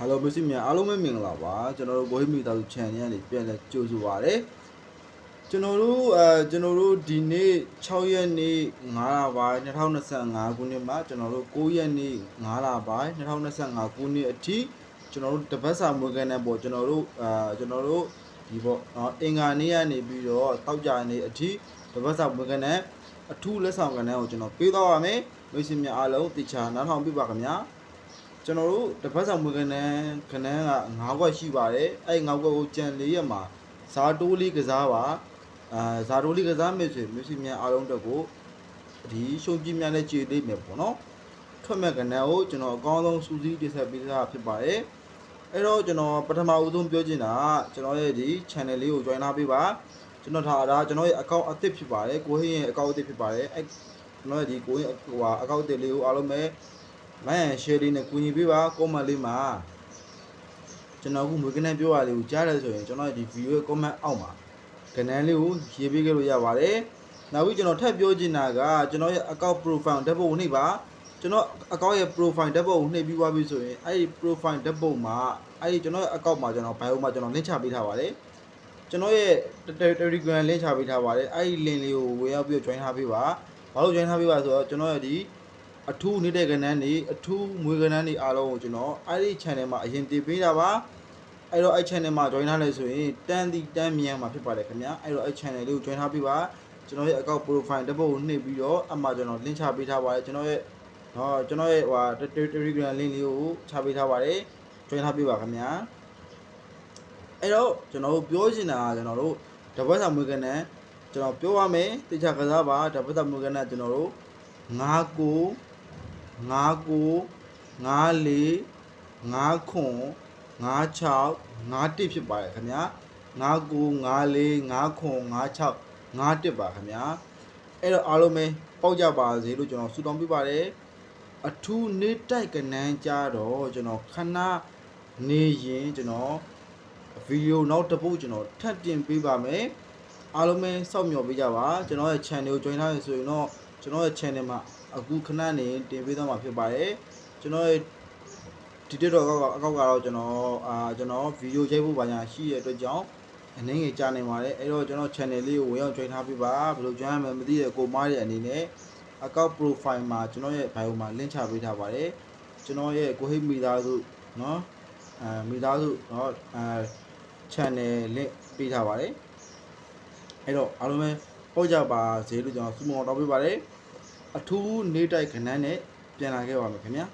Hello မစီမြန်အားလုံးပဲမင်္ဂလာပါကျွန်တော်တို့ဘိုးမီတာသူ channel ကနေပြန်လဲကြိုဆိုပါရစေကျွန်တော်တို့အဲကျွန်တော်တို့ဒီနေ့6ရက်နေ့9လပိုင်း2025ခုနှစ်မှာကျွန်တော်တို့9ရက်နေ့9လပိုင်း2025ခုနှစ်အထိကျွန်တော်တို့တပတ်စာမွေးကန်တဲ့ပေါ့ကျွန်တော်တို့အာကျွန်တော်တို့ဒီပေါ့နော်အင်္ဂါနေ့ကနေပြီးတော့တောက်ကြနေ့အထိတပတ်စာမွေးကန်တဲ့အထူးလက်ဆောင်ကန်တဲ့ကိုကျွန်တော်ပေးတော့ပါမယ်မိတ်ဆွေများအားလုံးတခြားနားထောင်ပြပါခင်ဗျာ ကျွန်တော်တို့တစ်ပတ်ဆောင်မွေးကနန်းကနန်းက9ခွက်ရှိပါတယ်အဲ့9ခွက်ကိုကြံ၄ရက်မှာဇာတိုးလေးကစားပါအာဇာတိုးလေးကစားမယ်ဆိုရင်မျိုးစီမြန်အားလုံးတက်ကိုဒီရှုံးပြင်းများနဲ့ကြည်လေးမယ်ပေါ့နော်ထွက်မဲ့ကနန်းကိုကျွန်တော်အကောင်းဆုံးစူးစီးတင်ဆက်ပေးတာဖြစ်ပါတယ်အဲ့တော့ကျွန်တော်ပထမဦးဆုံးပြောချင်တာကကျွန်တော်ရဲ့ဒီ channel လေးကို join ထားပေးပါကျွန်တော်ထားတာကျွန်တော်ရဲ့ account အသစ်ဖြစ်ပါတယ်ကိုဟင်းရဲ့ account အသစ်ဖြစ်ပါတယ်အဲ့ကျွန်တော်ရဲ့ဒီကိုဟင်းဟိုဟာ account အသစ်လေးကိုအားလုံးပဲ လိုင်းရန် share လေးနဲ့ကူညီပေးပါ comment လေးမှာကျွန်တော်အခုမွေးကနန်းပြောရလေးကိုကြားတယ်ဆိုရင်ကျွန်တော်ဒီ video ရဲ့ comment အောက်မှာကနန်းလေးကိုရေးပေးခဲ့လို့ရပါတယ်နောက်ပြီးကျွန်တော်ထပ်ပြောချင်တာကကျွန်တော်ရဲ့ account profile ဓာတ်ပုံနှိပ်ပါကျွန်တော် account ရဲ့ profile ဓာတ်ပုံကိုနှိပ်ပြီးသွားပြီဆိုရင်အဲ့ဒီ profile ဓာတ်ပုံမှာအဲ့ဒီကျွန်တော်ရဲ့ account မှာကျွန်တော် bio မှာကျွန်တော် link ချပေးထားပါတယ်ကျွန်တော်ရဲ့ Telegram link ချပေးထားပါတယ်အဲ့ဒီ link လေးကိုဝင်ရောက်ပြီး join ထားပေးပါဘာလို့ join ထားပေးပါဆိုတော့ကျွန်တော်ရဲ့ဒီ အထူးနေတဲ့ကဏ္ဍနေအထူးမွေးကဏ္ဍနေအားလုံးကိုကျွန်တော်အဲ့ဒီ channel မှာအရင်တင်ပေးတာပါအဲ့တော့အဲ့ channel မှာ join ထားလဲဆိုရင်တန်းတီတန်းမြန်မှာဖြစ်ပါတယ်ခင်ဗျာအဲ့တော့အဲ့ channel လေးကို join ထားပေးပါကျွန်တော်ရဲ့ account profile တစ်ပုတ်ကိုနှိပ်ပြီးတော့အမှကျွန်တော် link ချပေးထားပါတယ်ကျွန်တော်ရဲ့ဟောကျွန်တော်ရဲ့ဟို Telegram link လေးကိုချပေးထားပါတယ် join ထားပေးပါခင်ဗျာအဲ့တော့ကျွန်တော်တို့ပြောချင်တာကကျွန်တော်တို့တပတ်စာမွေးကဏ္ဍကျွန်တော်ပြောရမယ်တေချာကစားပါတပတ်စာမွေးကဏ္ဍကျွန်တော်တို့9ကို 99 94 5ခွန်56 51ဖြစ်ပါတယ်ခင်ဗျာ99 94 5ခွန်56 51ပါခင်ဗျာအဲ့တော့အားလုံးပဲပေါက်ကြပါစေလို့ကျွန်တော်ဆုတောင်းပေးပါတယ်အထူးနေတိုက်ကနန်းကြတော့ကျွန်တော်ခဏနေရင်ကျွန်တော်ဗီဒီယိုနောက်တစ်ပုတ်ကျွန်တော်ထပ်တင်ပေးပါမယ်အားလုံးပဲစောင့်မျှော်ပေးကြပါကျွန်တော်ရဲ့ channel ကို join ထားရဆိုရင်တော့ ကျွန်တော်ရဲ့ channel မှာအခုခဏနေတင်ပေးသွားမှာဖြစ်ပါတယ်ကျွန်တော်ရဲ့ဒီတက်တော့အကောက်အကောက်ကတော့ကျွန်တော်အာကျွန်တော်ဗီဒီယိုရိုက်ဖို့ပါညာရှိတဲ့အတွက်ကြောင့်အနေငယ်ကြားနေပါတယ်အဲ့တော့ကျွန်တော် channel လေးကိုဝင်ရောက် join ထားပေးပါဘယ်လို join ရမလဲမသိတဲ့ကိုမားရဲ့အနေနဲ့အကောက် profile မှာကျွန်တော်ရဲ့ bio မှာ link ချပေးထားပါတယ်ကျွန်တော်ရဲ့ကိုဟိတ်မိသားစုเนาะအဲမိသားစုเนาะအဲ channel link ပေးထားပါတယ်အဲ့တော့အားလုံးပဲ ပို့ကြပါစေလို့ကျွန်တော်ဆုမွန်တောင်းပေးပါတယ်အထူးနေတိုက်ခဏန်းနဲ့ပြန်လာခဲ့ပါမယ်ခင်ဗျာ